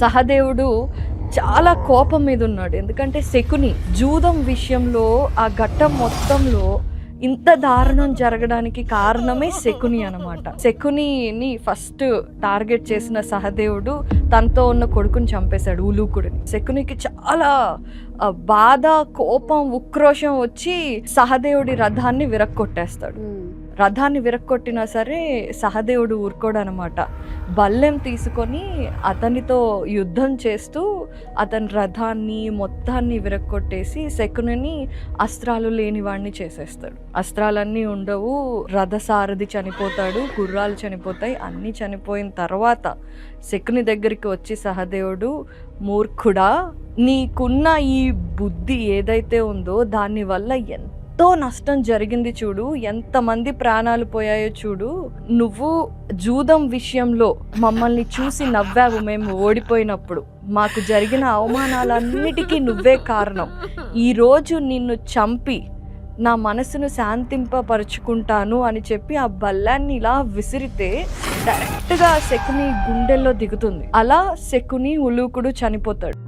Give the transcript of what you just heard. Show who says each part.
Speaker 1: సహదేవుడు చాలా కోపం మీద ఉన్నాడు. ఎందుకంటే శకుని జూదం విషయంలో ఆ ఘట్టం మొత్తంలో ఇంత దారుణం జరగడానికి కారణమే శకుని అనమాట శకునిని ఫస్ట్ టార్గెట్ చేసిన సహదేవుడు తనతో ఉన్న కొడుకుని చంపేశాడు ఉలూకుడిని. శకునికి చాలా బాధ కోపం ఉక్రోషం వచ్చి సహదేవుడి రథాన్ని విరక్కొట్టేస్తాడు. రథాన్ని విరక్కొట్టినా సరే సహదేవుడు ఊరుకోడు అనమాట బల్లెం తీసుకొని అతనితో యుద్ధం చేస్తూ అతని రథాన్ని మొత్తాన్ని విరక్కొట్టేసి శకునిని అస్త్రాలు లేనివాడిని చేసేస్తాడు. అస్త్రాలన్నీ ఉండవు రథసారథి చనిపోతాడు గుర్రాలు చనిపోతాయి అన్నీ చనిపోయిన తర్వాత శకుని దగ్గరికి వచ్చి సహదేవుడు మూర్ఖుడా నీకున్న ఈ బుద్ధి ఏదైతే ఉందో దానివల్ల ఎంత ఎంతో నష్టం జరిగింది చూడు. ఎంతమంది ప్రాణాలు పోయాయో చూడు. నువ్వు జూదం విషయంలో మమ్మల్ని చూసి నవ్వావు మేము ఓడిపోయినప్పుడు. మాకు జరిగిన అవమానాలన్నిటికీ నువ్వే కారణం. ఈరోజు నిన్ను చంపి నా మనసును శాంతింపపరుచుకుంటాను అని చెప్పి ఆ బల్లాన్ని ఇలా విసిరితే డైరెక్ట్గా శకుని గుండెల్లో దిగుతుంది. అలా శకుని ఉలూకుడు చనిపోతాడు.